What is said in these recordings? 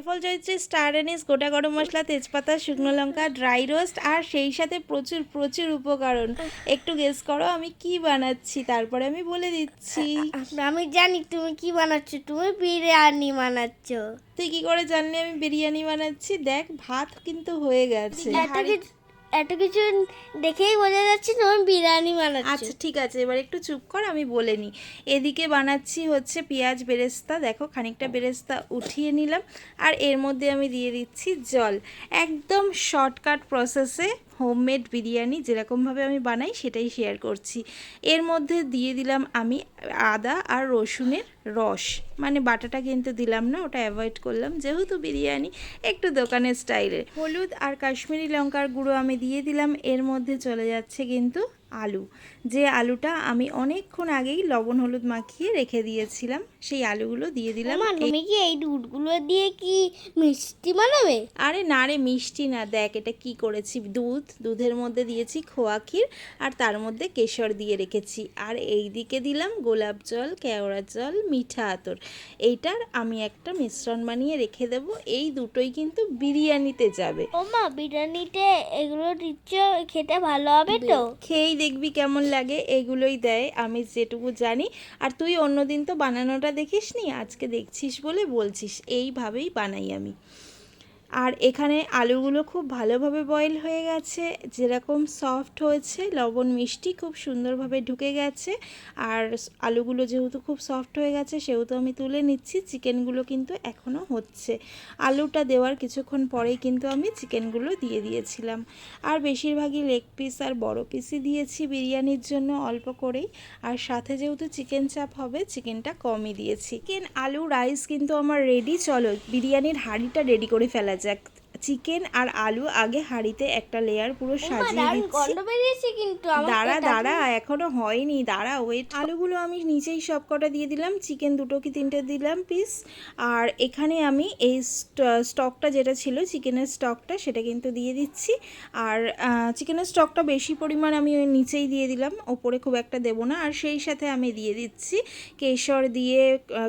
জয়ফল জয়ত্রী star এনিস গোটা গরম মশলা তেজপাতা শুকনো লঙ্কা ড্রাই রোস্ট আর সেই সাথে প্রচুর প্রচুর উপকরণ। একটু গেস করো আমি কি বানাচ্ছি? তারপরে আমি বলে দিচ্ছি। আমি জানি তুমি কি বানাচ্ছ তুমি বিরিয়ানি বানাচ্ছ। তুই কি করে জানলি আমি বিরিয়ানি বানাচ্ছি? দেখ ভাত কিন্তু হয়ে গেছে। এত কিছু দেখেই বোঝা যাচ্ছে তোমার বিরিয়ানি বানাচ্ছি। আচ্ছা ঠিক আছে, এবার একটু চুপ কর, আমি বলে নিই এদিকে বানাচ্ছি হচ্ছে পেঁয়াজ বেরেস্তা, দেখো খানিকটা বেরেস্তা উঠিয়ে নিলাম, আর এর মধ্যে আমি দিয়ে দিচ্ছি জল। একদম শর্টকাট প্রসেসে হোমমেড বিরিয়ানি যেরকমভাবে আমি বানাই সেটাই শেয়ার করছি। এর মধ্যে দিয়ে দিলাম আমি আদা আর রসুনের রস। মানে বাটাটা কিন্তু দিলাম না, ওটা অ্যাভয়েড করলাম। যেহেতু বিরিয়ানি একটু দোকানের স্টাইলে হলুদ আর কাশ্মীরি লঙ্কার গুঁড়ো আমি দিয়ে দিলাম। এর মধ্যে চলে যাচ্ছে কিন্তু আলু। যে আলুটা আমি অনেকক্ষণ আগেই লবণ হলুদ মাখিয়ে রেখে দিয়েছিলাম সেই আলুগুলো দিয়ে দিলাম। তুমি কি এই দুধগুলো দিয়ে কি মিষ্টি বানাবে? আরে না রে মিষ্টি না। দেখ এটা কি করেছি? দুধ দুধের মধ্যে দিয়েছি খোয়া ক্ষীর আর তার মধ্যে কেশর দিয়ে রেখেছি। আর এই দিকে দিলাম গোলাপ জল কেওড়া জল মিঠা আতর। এইটার আমি একটা মিশ্রণ বানিয়ে রেখে দেব। এই দুটোই কিন্তু বিরিয়ানিতে যাবে। ও মা বিরিয়ানিতে এগুলো দিচ্ছ খেতে ভালো হবে তো? খেয়েই দেখবি কেমন লাগে, এগুলোই দেয়, আমি যেটুকু জানি। আর তুই অন্যদিন তো বানানোটা দেখিস নি আজকে দেখছিস বলে বলছিস, এইভাবেই বানাই আমি। আর এখানে আলুগুলো খুব ভালোভাবে বয়েল হয়ে গেছে। যেরকম সফট হয়েছে, লবণ, মিষ্টি খুব সুন্দরভাবে ঢুকে গেছে। আর আলুগুলো যেহেতু খুব সফট হয়ে গেছে, সেহেতু আমি তুলে নিচ্ছি। চিকেনগুলো কিন্তু এখনও হচ্ছে। আলুটা দেওয়ার কিছুক্ষণ পরেই কিন্তু আমি চিকেনগুলো দিয়ে দিয়েছিলাম। আর বেশিরভাগই লেগ পিস আর বড় পিসই দিয়েছি বিরিয়ানির জন্য অল্প করেই। আর সাথে যেহেতু চিকেন চাপ হবে, চিকেনটা কমই দিয়েছি। চিকেন, আলু রাইস কিন্তু আমার রেডি চলো, বিরিয়ানির হাঁড়িটা রেডি করে ফেলা Exactly. চিকেন আর আলু আগে হাঁড়িতে একটা লেয়ার পুরো সাজিয়ে দিচ্ছি। কিন্তু দাঁড়া দাঁড়া এখনও হয়নি। দাঁড়া ওয়েট আলুগুলো আমি নিচেই সব কটা দিয়ে দিলাম চিকেন দুটো কি তিনটে দিলাম পিস আর এখানে আমি এই স্ট- স্টকটা যেটা ছিল চিকেনের স্টকটা সেটা কিন্তু দিয়ে দিচ্ছি। আর চিকেনের স্টকটা বেশি পরিমাণ আমি ওই নিচেই দিয়ে দিলাম ওপরে খুব একটা দেবো না। আর সেই সাথে আমি দিয়ে দিচ্ছি কেশর দিয়ে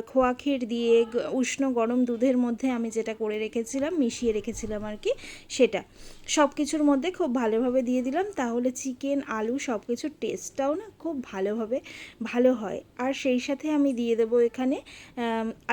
খোয়া ক্ষীর দিয়ে উষ্ণ গরম দুধের মধ্যে আমি যেটা করে রেখেছিলাম মিশিয়ে রেখেছিলাম আর কি, সেটা। সব কিছুর মধ্যে খুব ভালোভাবে দিয়ে দিলাম, তাহলে চিকেন, আলু সব কিছুর টেস্টটাও না খুব ভালোভাবে ভালো হয়। আর সেই সাথে আমি দিয়ে দেবো এখানে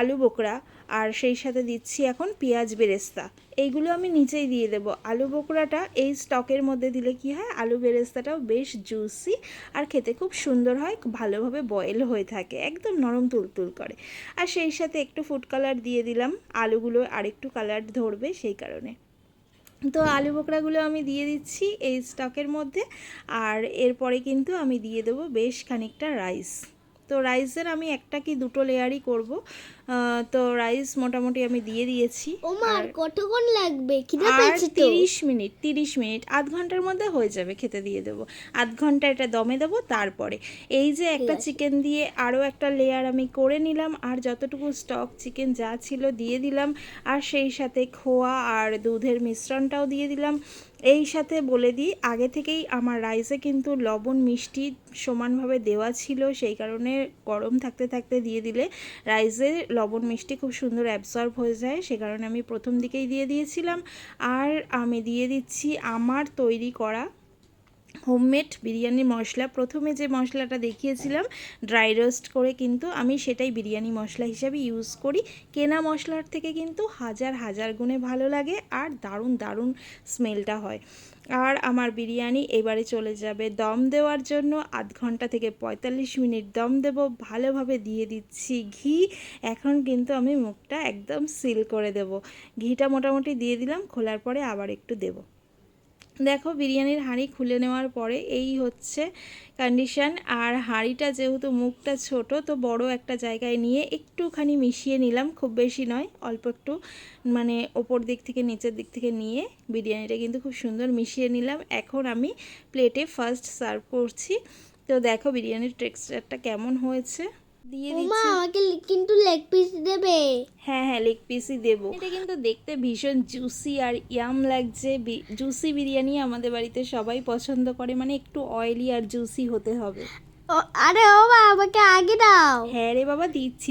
আলু বোকরা, আর সেই সাথে দিচ্ছি এখন পেঁয়াজ বেরেস্তা। এইগুলো আমি নিচেই দিয়ে দেবো। আলু বোকরাটা এই স্টকের মধ্যে দিলে কি হয়? আলু বেরেস্তাটাও বেশ জুসি আর খেতে খুব সুন্দর হয় ভালোভাবে বয়েল হয়ে থাকে, একদম নরম তুলতুল করে। আর সেই সাথে একটু ফুড কালার দিয়ে দিলাম, আলুগুলো আরেকটু কালার ধরবে সেই কারণে। তো আলু বোকরাগুলো আমি দিয়ে দিচ্ছি এই স্টকের মধ্যে, আর এরপরে কিন্তু আমি দিয়ে দেবো বেশ খানিকটা রাইস তো রাইসের আমি একটা কি দুটো লেয়ারই করব। তো রাইস মোটামুটি আমি দিয়ে দিয়েছি। আর কতক্ষণ লাগবে? আর তিরিশ মিনিট তিরিশ মিনিট আধ ঘণ্টার মধ্যে হয়ে যাবে খেতে দিয়ে দেবো। আধ ঘণ্টা এটা দমে দেবো তারপরে এই যে একটা চিকেন দিয়ে আরও একটা লেয়ার আমি করে নিলাম আর যতটুকু স্টক চিকেন যা ছিল দিয়ে দিলাম আর সেই সাথে খোয়া আর দুধের মিশ্রণটাও দিয়ে দিলাম। এই সাথে বলে দিই, আগে থেকেই আমার রাইসে কিন্তু লবণ, মিষ্টি সমানভাবে দেওয়া ছিল, সেই কারণে গরম থাকতে থাকতে দিয়ে দিলে রাইসে লবণ, মিষ্টি খুব সুন্দর অ্যাবসর্ব হয়ে যায়, সে কারণে আমি প্রথম দিকেই দিয়ে দিয়েছিলাম। আর আমি দিয়ে দিচ্ছি আমার তৈরি করা হোমমেড বিরিয়ানি মশলা। প্রথমে যে মশলাটা দেখিয়েছিলাম ড্রাই রোস্ট করে কিন্তু আমি সেটাই বিরিয়ানি মশলা হিসাবে ইউজ করি। কেনা মশলার থেকে কিন্তু হাজার হাজার গুণে ভালো লাগে আর দারুণ দারুণ স্মেলটা হয়। আর আমার বিরিয়ানি এবারে চলে যাবে দম দেওয়ার জন্য। আধ ঘণ্টা থেকে পঁয়তাল্লিশ মিনিট দম দেব। ভালোভাবে দিয়ে দিচ্ছি ঘি। এখন কিন্তু আমি মুখটা একদম সিল করে দেব। ঘিটা মোটামুটি দিয়ে দিলাম, খোলার পরে আবার একটু দেবো। দেখো, বিরিয়ানির হাঁড়ি খুলে নেওয়ার পরে এই হচ্ছে কন্ডিশন আর হাঁড়িটা যেহেতু মুখটা ছোট, তো বড় একটা জায়গায় নিয়ে একটুখানি মিশিয়ে নিলাম, খুব বেশি নয়, অল্প একটু মানে ওপর দিক থেকে নিচের দিক থেকে নিয়ে বিরিয়ানিটা কিন্তু খুব সুন্দর মিশিয়ে নিলাম। এখন আমি প্লেটে ফার্স্ট সার্ভ করছি। তো দেখো, বিরিয়ানির টেক্সচারটা কেমন হয়েছে? দিয়ে দিচ্ছি। আমাকে কিন্তু লেগ পিস দেবে। হ্যাঁ হ্যাঁ লেগ পিসই দেবো। এটা কিন্তু দেখতে ভীষণ জুসি আর ইয়াম লাগছে। জুসি বিরিয়ানি আমাদের বাড়িতে সবাই পছন্দ করে। মানে একটু অয়েলি আর জুসি হতে হবে। আরে ও মা আমাকে আগে দাও। হ্যাঁ রে বাবা দিচ্ছি।